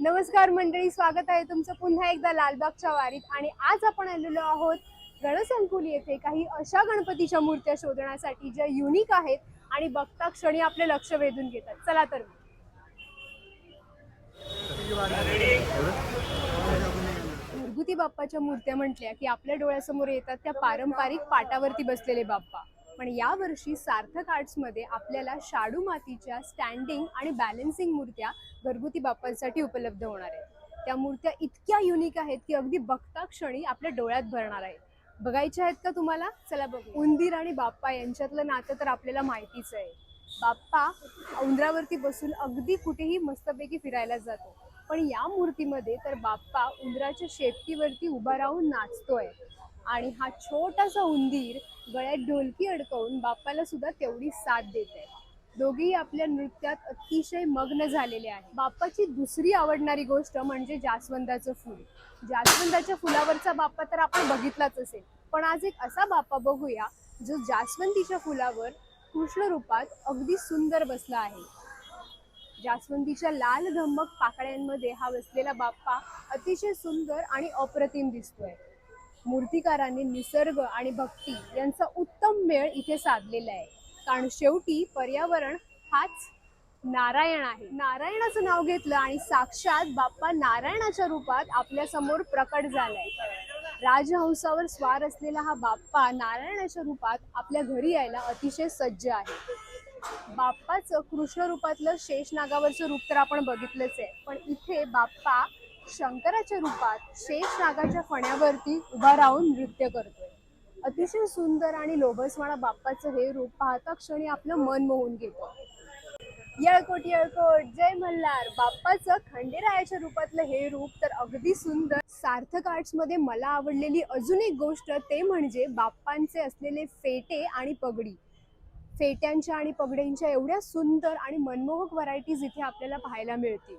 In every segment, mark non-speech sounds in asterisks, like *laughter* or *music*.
नमस्कार मंडळी स्वागत आहे तुमचं पुन्हा एकदा लालबागच्या वारीत. आणि आज आपण आलेलो आहोत गणसंकुल येथे. काही अशा गणपतीच्या मूर्त्या शोधण्यासाठी ज्या युनिक आहेत आणि बघता क्षणी आपले लक्ष वेधून घेतात. चला तर घरगुती बाप्पाच्या मूर्त्या म्हटल्या की आपल्या डोळ्यासमोर येतात त्या पारंपरिक पाटावरती बसलेले बाप्पा. पण यावर्षी सार्थक आर्ट्समध्ये आपल्याला शाडू मातीच्या स्टँडिंग आणि बॅलन्सिंग मूर्त्या घरगुती बाप्पांसाठी उपलब्ध होणार आहेत. त्या मूर्त्या इतक्या युनिक आहेत की अगदी बघता क्षणी आपल्या डोळ्यात भरणार आहेत. बघायच्या आहेत का तुम्हाला? चला बघू उंदीर आणि बाप्पा यांच्यातलं नातं तर आपल्याला माहितीच आहे. बाप्पा उंदरावरती बसून अगदी कुठेही मस्तपैकी फिरायला जातो. पण या मूर्तीमध्ये तर बाप्पा उंदराच्या शेपटीवरती उभा राहून नाचतोय. आणि हा छोटासा उंदीर गळ्यात ढोलकी अडकवून बाप्पाला सुद्धा तेवढी साथ देत आहे दोघेही आपल्या नृत्यात अतिशय मग्न झालेले आहेत. बाप्पाची दुसरी आवडणारी गोष्ट म्हणजे जास्वंदाचं फूल. जास्वंदाच्या फुलावरचा बाप्पा तर आपण बघितलाच असेल. पण आज एक असा बाप्पा बघूया जो जास्वंदीच्या फुलावर कृष्ण रूपात अगदी सुंदर बसला आहे. जास्वंदीच्या लाल धम्मक पाकळ्यांमध्ये हा बसलेला बाप्पा अतिशय सुंदर आणि अप्रतिम दिसतोय. मूर्तिकारांनी निसर्ग आणि भक्ती यांचा उत्तम मेळ इथे साधलेला आहे. कारण शेवटी पर्यावरण हाच नारायण आहे. नारायणाचं नाव घेतलं आणि साक्षात बाप्पा नारायणाच्या रूपात आपल्यासमोर प्रकट झालाय. राजहंसावर स्वार असलेला हा बाप्पा नारायणाच्या रूपात आपल्या घरी यायला अतिशय सज्ज आहे. बाप्पाचं कृष्ण रूपातलं शेष नागावरचं रूप तर आपण बघितलंच आहे. पण इथे बाप्पा शंकराच्या रूपात शेष नागाच्या फण्यावरती उभा राहून नृत्य करतोय. अतिशय सुंदर आणि लोभसवाणा बाप्पाचं हे रूप पाहता क्षणी आपलं मन मोहून घेतं. येळकोट येळकोट. जय मल्हार. बाप्पाचं खंडेरायाच्या रूपातलं हे रूप तर अगदी सुंदर. सार्थक आर्ट्समध्ये मला आवडलेली अजून एक गोष्ट ते म्हणजे बाप्पांचे असलेले फेटे आणि पगडी. फेट्यांच्या आणि पगड्यांच्या एवढ्या सुंदर आणि मनमोहक व्हरायटीज इथे आपल्याला पाहायला मिळतील.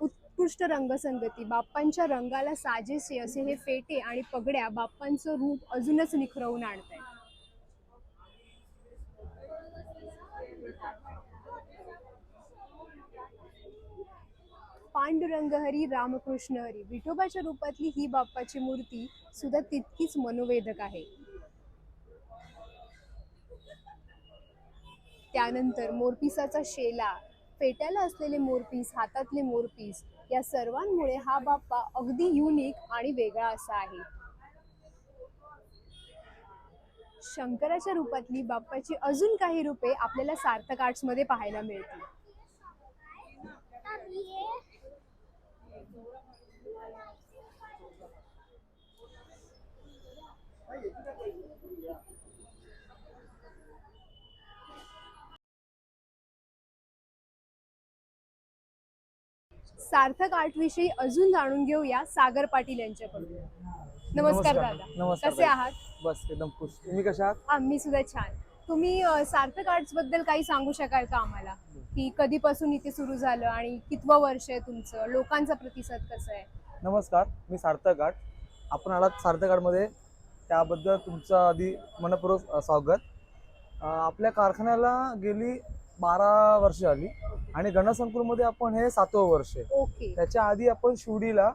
उत्कृष्ट रंगसंगती. बाप्पांच्या रंगाला साजेसे असे हे फेटे आणि पगड्या बाप्पांचं रूप अजूनच निखरवून आणत आहेत पांडुरंग हरी रामकृष्ण हरी विठोबाच्या रूपातली ही बाप्पाची मूर्ती सुद्धा तितकीच मनोवेधक आहे. त्यानंतर मोरपिसाचा शेला फेट्याला असलेले मोरपीस हातातले मोरपीस या सर्वांमुळे हा बाप्पा अगदी युनिक आणि वेगळा असा आहे. शंकराच्या रूपातली बाप्पाची अजून काही रूपे आपल्याला सार्थक आर्ट्समध्ये पाहायला मिळतील. सार्थक आर्ट विषयी अजून जाणून घेऊया सागर पाटील यांच्याकडून. नमस्कार दादा. नमस्कार कसे ताई. आहात? बस एकदम खुश. तुम्ही कशा आहात? आम्ही सुद्धा छान. तुम्ही अ, सार्थक आर्ट्सबद्दल काही सांगू शकाल का आम्हाला? की कधीपासून इथे सुरू झालं आणि कितवं वर्ष आहे तुमचं? लोकांचा प्रतिसाद कसा आहे? नमस्कार मी सार्थक आर्ट. आपण आलात सार्थक आर्टमध्ये त्याबद्दल तुमचं आधी मनपूर्वक अ, स्वागत. अ, आपल्या कारखान्याला गेली बारा वर्ष आली आणि गणसंकुलमध्ये आपण हे सातवं वर्ष आहे. ओके. त्याच्या आधी आपण शिवडीला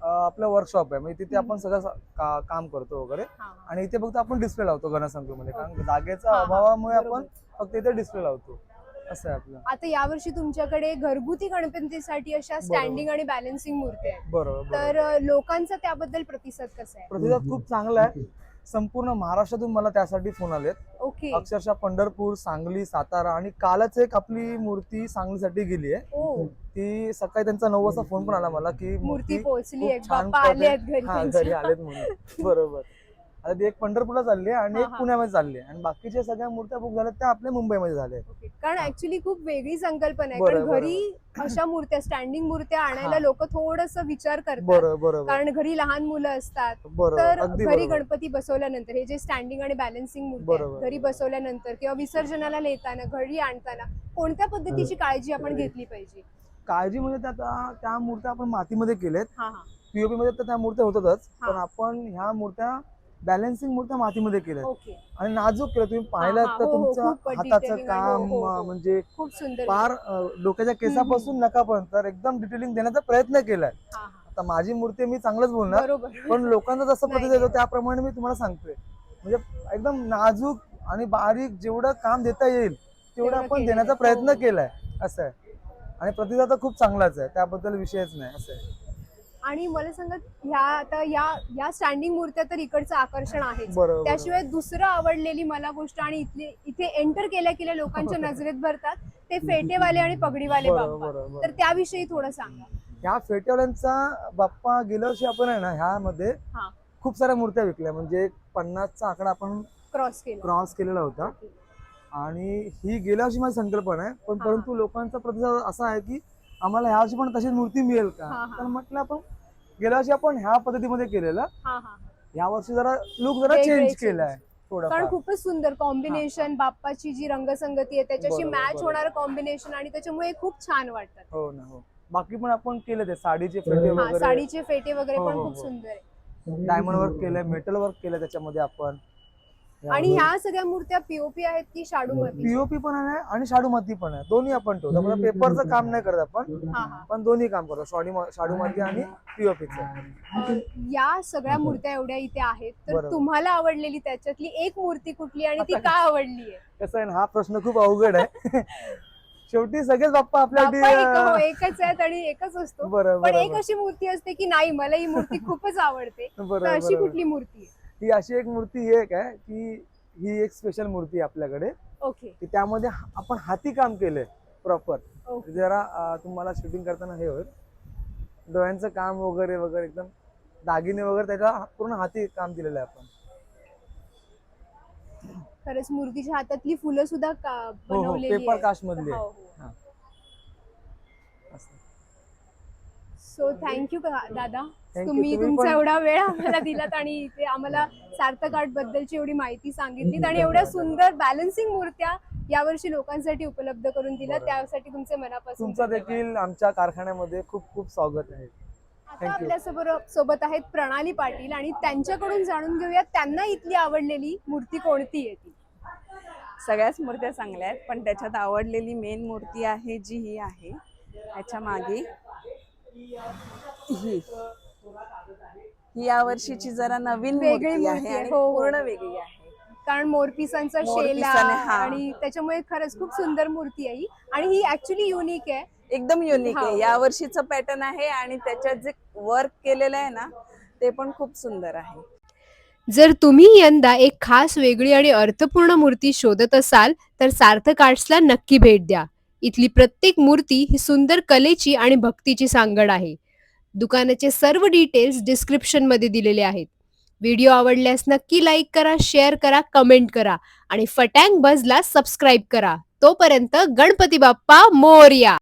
आपलं वर्कशॉप आहे. म्हणजे तिथे आपण सगळं का- काम करतो वगैरे. आणि इथे फक्त आपण डिस्प्ले लावतो गणसंकुलमध्ये कारण जागेच्या. अभावामुळे. आपण फक्त इथे डिस्प्ले लावतो. असं आहे आपलं. आता यावर्षी तुमच्याकडे घरगुती गणपतीसाठी अशा स्टँडिंग आणि बॅलन्सिंग मूर्ती आहेत. बरोबर तर लोकांचा त्याबद्दल प्रतिसाद कसा आहे? प्रतिसाद खूप चांगला आहे. संपूर्ण महाराष्ट्रातून मला त्यासाठी फोन आलेत. ओके अक्षरशः पंढरपूर सांगली सातारा आणि कालच एक आपली मूर्ती सांगलीसाठी गेली आहे. ओ ती सकाळी त्यांचा नऊ वाजता फोन पण आला मला की मूर्ती पोहोचली छान घरी हा. आलेत म्हणून. बरोबर. आता ती एक पंढरपूरला चालली आहे आणि हा, एक हा. पुण्यामध्ये चालली आहे आणि बाकीच्या सगळ्या मूर्त्या बुक झाल्या त्या आपल्या मुंबईमध्ये झाल्या आहेत. ओके. कारण ऍक्च्युली खूप वेगळी संकल्पना आहे कारण बरं. घरी अशा मूर्त्या स्टँडिंग मूर्त्या आणायला हा. लोक थोडस विचार करतात बरोबर बरोबर कारण घरी लहान मुलं असतात बरोबर तर अगदी घरी बरोबर गणपती बसवल्यानंतर हे जे स्टँडिंग आणि बॅलन्सिंग मूर्ती बरोबर. घरी बसवल्यानंतर किंवा विसर्जनाला नेताना घरी आणताना कोणत्या पद्धतीची काळजी आपण घेतली पाहिजे काळजी म्हणजे त्या- त्या त्या मूर्त्या आपण मातीमध्ये केल्यात हा हा पीओपी मध्ये तर त्या मूर्त्या होतातच हा. पण आपण ह्या मूर्त्या बॅलन्सिंग मूर्त्या मातीमध्ये केल्या. ओके. आणि नाजूक केलं तुम्ही पाहिलं तर हो, हो, तुमचं हाताचं. काम हो. अं, म्हणजे खूप सुंदर पार अं, डोक्याच्या केसापासून नकापर्यंत तर एकदम डिटेलिंग देण्याचा प्रयत्न केलाय. आता माझी मूर्ती मी चांगलंच बोलणार पण लोकांचा जसं पद्धत येतो. त्याप्रमाणे मी तुम्हाला सांगतोय. म्हणजे एकदम नाजूक आणि बारीक जेवढं काम देता येईल तेवढं आपण देण्याचा. प्रयत्न. केलाय. असं आहे. आणि प्रतिसाद तर खूप चांगलाच आहे. त्याबद्दल विषयच नाही. असं आहे. आणि मला सांगा ह्या आता या या स्टँडिंग मूर्त्या तर इकडचं आकर्षण बरोबर. त्याशिवाय दुसरं आवडलेली मला गोष्ट आणि इथले इथे एंटर केल्या केल्या लोकांच्या नजरेत भरतात ते फेटेवाले आणि पगडीवाले बरोबर, बाप्पा बरोबर. तर त्याविषयी थोडं सांगा. ह्या फेटेवाल्यांचा बाप्पा गेल्या वर्षी आपण आहे ना ह्यामध्ये हा. खूप साऱ्या मूर्त्या विकल्या. म्हणजे पन्नासचा आकडा आपण क्रॉस केलं. क्रॉस केलेला होता. आणि ही गेल्या वर्षी माझी संकल्पना आहे. पण हा. परंतु लोकांचा प्रतिसाद असा आहे की आम्हाला ह्या वर्षी पण तशीच मूर्ती मिळेल हा, का हा. तर म्हटलं आपण गेल्या वर्षी आपण ह्या पद्धतीमध्ये केलेलं. हा हा या वर्षी जरा लुक जरा चेंज. केलाय थोडं कारण खूपच सुंदर कॉम्बिनेशन बाप्पाची जी रंगसंगती आहे त्याच्याशी मॅच. होणारं कॉम्बिनेशन आणि त्याच्यामुळे खूप छान वाटतात हो ना हो. बाकी पण आपण केले ते साडीचे फेटे हा वगैरे. साडीचे फेटे वगैरे हो, पण हो, खूप हो. सुंदर आहे. डायमंड वर्क केलंय मेटल वर्क केलंय त्याच्यामध्ये आपण. आणि ह्या सगळ्या मूर्त्या पीओपी आहेत की शाडू मध्ये पीओपी पण आहे आणि शाडू माती पण आहे. दोन्ही आपण ठेवतो. म्हणजे पेपरचं काम नाही करत आपण. हा हा. पण दोन्ही काम करतो. शाडू शाडू माती आणि पीओपीचं अ, या सगळ्या मूर्त्या एवढ्या इथे आहेत. तर बरोबर. तुम्हाला आवडलेली त्याच्यातली एक मूर्ती कुठली आणि ती का आवडली आहे कसं आहे ना हा प्रश्न खूप अवघड आहे. *laughs* शेवटी सगळेच बाप्पा एक हो एकच आहेत आणि एकच असतो. बरं पण एक अशी मूर्ती असते की नाही मला ही मूर्ती खूपच आवडते. तर अशी. कुठली मूर्ती आहे? ही अशी एक मूर्ती आहे काय की ही एक स्पेशल मूर्ती आहे आपल्याकडे ओके की त्यामध्ये आपण हाती काम केलंय प्रॉपर जरा अं, तुम्हाला शूटिंग करताना हे होईल डोळ्यांचं काम वगैरे वगैरे एकदम दागिने वगैरे त्याच्या पूर्ण हाती काम दिलेलं आहे आपण खरंच मूर्तीच्या हातातली फुलं सुद्धा का- हो हो बनवलेली पेपर कास्ट मधली आहे. हो. हा. सो थँक्यू दादा you. तुम्ही तुम्ही तुमचा पण- एवढा वेळ आम्हाला दिलात आणि इथे आम्हाला सार्थक आर्ट बद्दलची एवढी माहिती सांगितलीत आणि एवढ्या सुंदर बॅलन्सिंग मूर्त्या यावर्षी लोकांसाठी उपलब्ध करून दिल्या बरोबर. त्यासाठी तुमचे मनापासून तुमचं धन्यवाद. देखील आमच्या कारखान्यामध्ये खूप खूप स्वागत आहे आता Thank you. आपल्यासोबत सोबत आहेत प्रणाली पाटील आणि त्यांच्याकडून जाणून घेऊया त्यांना इथली आवडलेली मूर्ती कोणती आहे ती सगळ्याच मूर्त्या चांगल्या आहेत पण त्याच्यात आवडलेली मेन मूर्ती आहे जी ही आहे ह्याच्या मागे ही ही या वर्षीची जरा नवीन वेगळी मूर्ती आहे आणि हो, हो. पूर्ण वेगळी आहे कारण मोरपिसांचा शेला हा. आणि त्याच्यामुळे खरंच खूप सुंदर मूर्ती आहे ही. आणि ही ऍक्च्युली युनिक आहे एकदम युनिक हो. आहे या वर्षीचं पॅटर्न आहे आणि त्याच्यात जे वर्क केलेलं आहे ना ते पण खूप सुंदर आहे जर तुम्ही यंदा एक खास वेगळी आणि अर्थपूर्ण मूर्ती शोधत असाल तर सार्थक आर्ट्सला नक्की भेट द्या इथली प्रत्येक मूर्ती ही सुंदर कलेची आणि भक्तीची सांगड आहे. दुकानाचे सर्व डिटेल्स डिस्क्रिप्शनमध्ये दिलेले आहेत. व्हिडिओ आवडल्यास नक्की लाईक करा शेअर करा कमेंट करा आणि फटँग बजला सबस्क्राईब करा. तोपर्यंत गणपती बाप्पा मोर्या!